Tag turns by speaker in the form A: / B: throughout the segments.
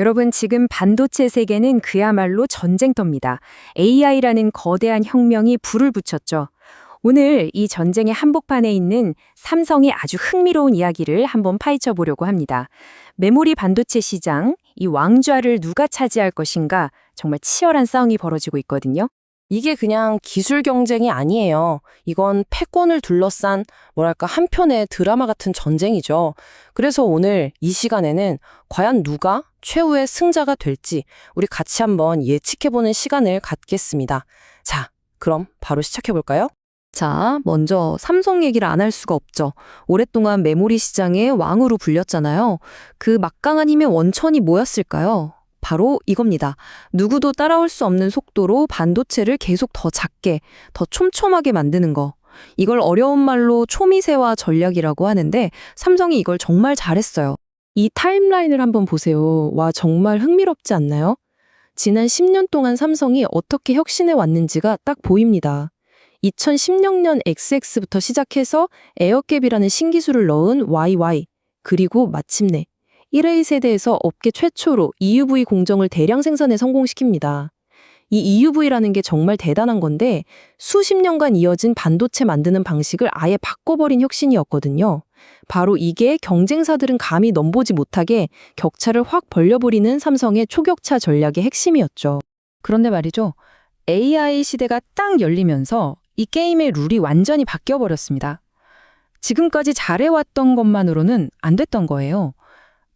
A: 여러분, 지금 반도체 세계는 그야말로 전쟁터입니다. AI라는 거대한 혁명이 불을 붙였죠. 오늘 이 전쟁의 한복판에 있는 삼성의 아주 흥미로운 이야기를 한번 파헤쳐 보려고 합니다. 메모리 반도체 시장, 이 왕좌를 누가 차지할 것인가 정말 치열한 싸움이 벌어지고 있거든요.
B: 이게 그냥 기술 경쟁이 아니에요. 이건 패권을 둘러싼 뭐랄까 한편의 드라마 같은 전쟁이죠. 그래서 오늘 이 시간에는 과연 누가 최후의 승자가 될지 우리 같이 한번 예측해보는 시간을 갖겠습니다. 자, 그럼 바로 시작해볼까요?
C: 자, 먼저 삼성 얘기를 안 할 수가 없죠. 오랫동안 메모리 시장의 왕으로 불렸잖아요. 그 막강한 힘의 원천이 뭐였을까요? 바로 이겁니다. 누구도 따라올 수 없는 속도로 반도체를 계속 더 작게, 더 촘촘하게 만드는 거. 이걸 어려운 말로 초미세화 전략이라고 하는데 삼성이 이걸 정말 잘했어요. 이 타임라인을 한번 보세요. 와, 정말 흥미롭지 않나요? 지난 10년 동안 삼성이 어떻게 혁신해 왔는지가 딱 보입니다. 2016년 XX부터 시작해서 에어캡이라는 신기술을 넣은 YY, 그리고 마침내 1A 세대에서 업계 최초로 EUV 공정을 대량 생산에 성공시킵니다. 이 EUV라는 게 정말 대단한 건데 수십 년간 이어진 반도체 만드는 방식을 아예 바꿔버린 혁신이었거든요. 바로 이게 경쟁사들은 감히 넘보지 못하게 격차를 확 벌려버리는 삼성의 초격차 전략의 핵심이었죠.
A: 그런데 말이죠. AI 시대가 딱 열리면서 이 게임의 룰이 완전히 바뀌어버렸습니다. 지금까지 잘해왔던 것만으로는 안 됐던 거예요.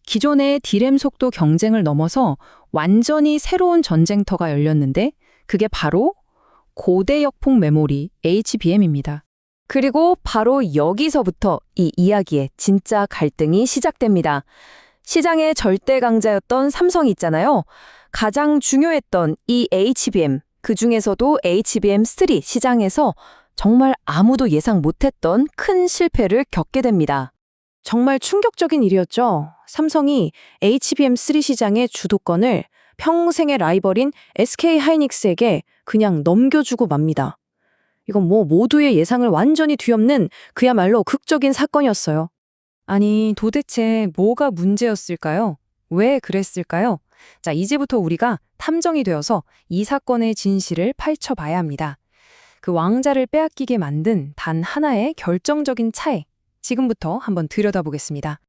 A: 기존의 디램 속도 경쟁을 넘어서 완전히 새로운 전쟁터가 열렸는데 그게 바로 고대 역폭 메모리 HBM입니다. 그리고 바로 여기서부터 이 이야기의 진짜 갈등이 시작됩니다. 시장의 절대 강자였던 삼성이 있잖아요. 가장 중요했던 이 HBM, 그 중에서도 HBM3 시장에서 정말 아무도 예상 못했던 큰 실패를 겪게 됩니다.
B: 정말 충격적인 일이었죠. 삼성이 HBM3 시장의 주도권을 평생의 라이벌인 SK 하이닉스에게 그냥 넘겨주고 맙니다. 이건 뭐 모두의 예상을 완전히 뒤엎는 그야말로 극적인 사건이었어요.
A: 아니, 도대체 뭐가 문제였을까요? 왜 그랬을까요? 자, 이제부터 우리가 탐정이 되어서 이 사건의 진실을 파헤쳐 봐야 합니다. 그 왕자를 빼앗기게 만든 단 하나의 결정적인 차이. 지금부터 한번 들여다보겠습니다.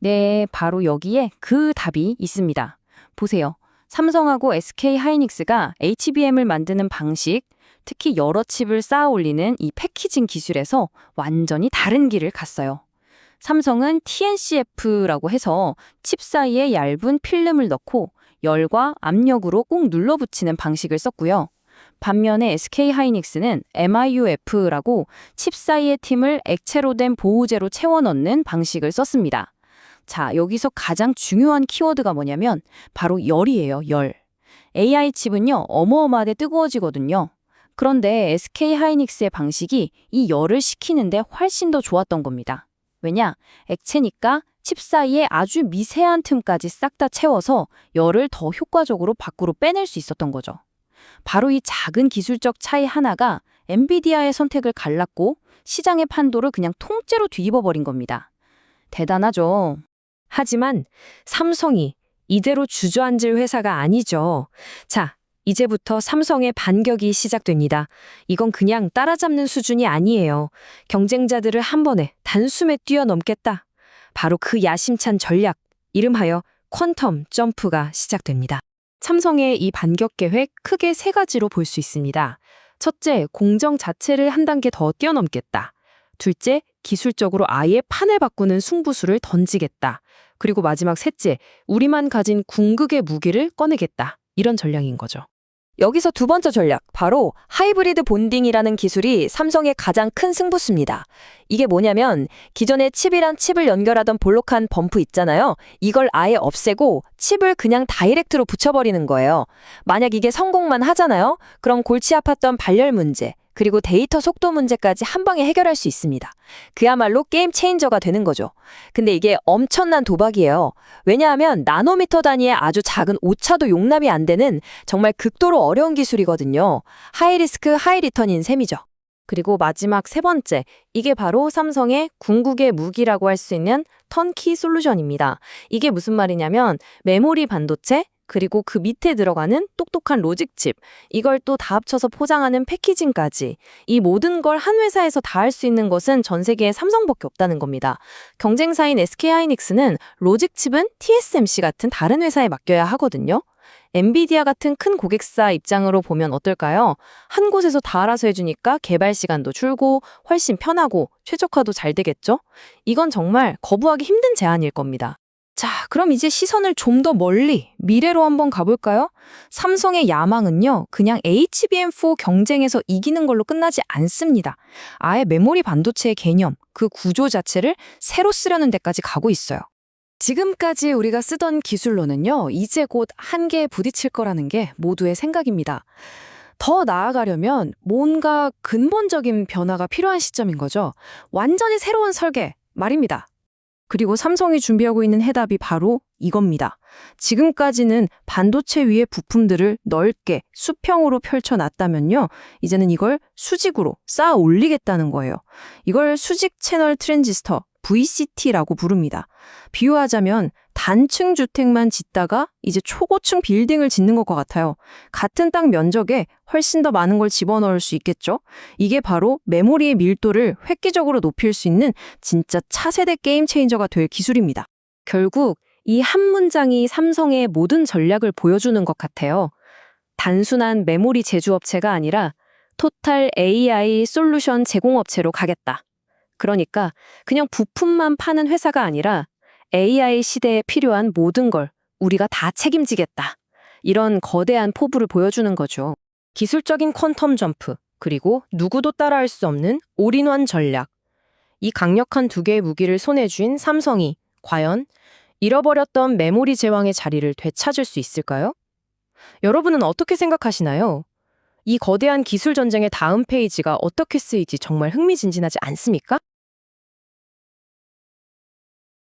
A: 네, 바로 여기에 그 답이 있습니다. 보세요. 삼성하고 SK 하이닉스가 HBM을 만드는 방식, 특히 여러 칩을 쌓아 올리는 이 패키징 기술에서 완전히 다른 길을 갔어요. 삼성은 TNCF라고 해서 칩 사이에 얇은 필름을 넣고 열과 압력으로 꾹 눌러붙이는 방식을 썼고요. 반면에 SK 하이닉스는 MIUF라고 칩 사이의 팀을 액체로 된 보호제로 채워 넣는 방식을 썼습니다. 자, 여기서 가장 중요한 키워드가 뭐냐면 바로 열이에요, 열. AI 칩은요, 어마어마하게 뜨거워지거든요. 그런데 SK 하이닉스의 방식이 이 열을 식히는데 훨씬 더 좋았던 겁니다. 왜냐? 액체니까 칩 사이에 아주 미세한 틈까지 싹 다 채워서 열을 더 효과적으로 밖으로 빼낼 수 있었던 거죠. 바로 이 작은 기술적 차이 하나가 엔비디아의 선택을 갈랐고 시장의 판도를 그냥 통째로 뒤집어 버린 겁니다. 대단하죠.
C: 하지만 삼성이 이대로 주저앉을 회사가 아니죠. 자, 이제부터 삼성의 반격이 시작됩니다. 이건 그냥 따라잡는 수준이 아니에요. 경쟁자들을 한 번에 단숨에 뛰어넘겠다. 바로 그 야심찬 전략, 이름하여 퀀텀 점프가 시작됩니다. 삼성의 이 반격 계획 크게 세 가지로 볼 수 있습니다. 첫째, 공정 자체를 한 단계 더 뛰어넘겠다. 둘째, 기술적으로 아예 판을 바꾸는 승부수를 던지겠다. 그리고 마지막 셋째, 우리만 가진 궁극의 무기를 꺼내겠다. 이런 전략인 거죠.
A: 여기서 두 번째 전략, 바로 하이브리드 본딩이라는 기술이 삼성의 가장 큰 승부수입니다. 이게 뭐냐면 기존에 칩이랑 칩을 연결하던 볼록한 범프 있잖아요. 이걸 아예 없애고 칩을 그냥 다이렉트로 붙여버리는 거예요. 만약 이게 성공만 하잖아요. 그럼 골치 아팠던 발열 문제, 그리고 데이터 속도 문제까지 한 방에 해결할 수 있습니다. 그야말로 게임 체인저가 되는 거죠. 근데 이게 엄청난 도박이에요. 왜냐하면 나노미터 단위의 아주 작은 오차도 용납이 안 되는 정말 극도로 어려운 기술이거든요. 하이리스크 하이리턴인 셈이죠.
D: 그리고 마지막 세 번째, 이게 바로 삼성의 궁극의 무기라고 할 수 있는 턴키 솔루션입니다. 이게 무슨 말이냐면 메모리 반도체, 그리고 그 밑에 들어가는 똑똑한 로직칩, 이걸 또 다 합쳐서 포장하는 패키징까지 이 모든 걸 한 회사에서 다 할 수 있는 것은 전 세계에 삼성밖에 없다는 겁니다. 경쟁사인 SK하이닉스는 로직칩은 TSMC 같은 다른 회사에 맡겨야 하거든요. 엔비디아 같은 큰 고객사 입장으로 보면 어떨까요? 한 곳에서 다 알아서 해주니까 개발 시간도 줄고 훨씬 편하고 최적화도 잘 되겠죠? 이건 정말 거부하기 힘든 제안일 겁니다.
A: 자, 그럼 이제 시선을 좀 더 멀리 미래로 한번 가볼까요? 삼성의 야망은요, 그냥 HBM4 경쟁에서 이기는 걸로 끝나지 않습니다. 아예 메모리 반도체의 개념, 그 구조 자체를 새로 쓰려는 데까지 가고 있어요. 지금까지 우리가 쓰던 기술로는요, 이제 곧 한계에 부딪힐 거라는 게 모두의 생각입니다. 더 나아가려면 뭔가 근본적인 변화가 필요한 시점인 거죠. 완전히 새로운 설계 말입니다. 그리고 삼성이 준비하고 있는 해답이 바로 이겁니다. 지금까지는 반도체 위에 부품들을 넓게 수평으로 펼쳐놨다면요. 이제는 이걸 수직으로 쌓아 올리겠다는 거예요. 이걸 수직 채널 트랜지스터, VCT라고 부릅니다. 비유하자면 단층 주택만 짓다가 이제 초고층 빌딩을 짓는 것과 같아요. 같은 땅 면적에 훨씬 더 많은 걸 집어넣을 수 있겠죠? 이게 바로 메모리의 밀도를 획기적으로 높일 수 있는 진짜 차세대 게임 체인저가 될 기술입니다. 결국 이 한 문장이 삼성의 모든 전략을 보여주는 것 같아요. 단순한 메모리 제조업체가 아니라 토탈 AI 솔루션 제공업체로 가겠다. 그러니까 그냥 부품만 파는 회사가 아니라 AI 시대에 필요한 모든 걸 우리가 다 책임지겠다. 이런 거대한 포부를 보여주는 거죠.
D: 기술적인 퀀텀 점프, 그리고 누구도 따라할 수 없는 올인원 전략. 이 강력한 두 개의 무기를 손에 쥔 삼성이 과연 잃어버렸던 메모리 제왕의 자리를 되찾을 수 있을까요? 여러분은 어떻게 생각하시나요? 이 거대한 기술 전쟁의 다음 페이지가 어떻게 쓰일지 정말 흥미진진하지 않습니까?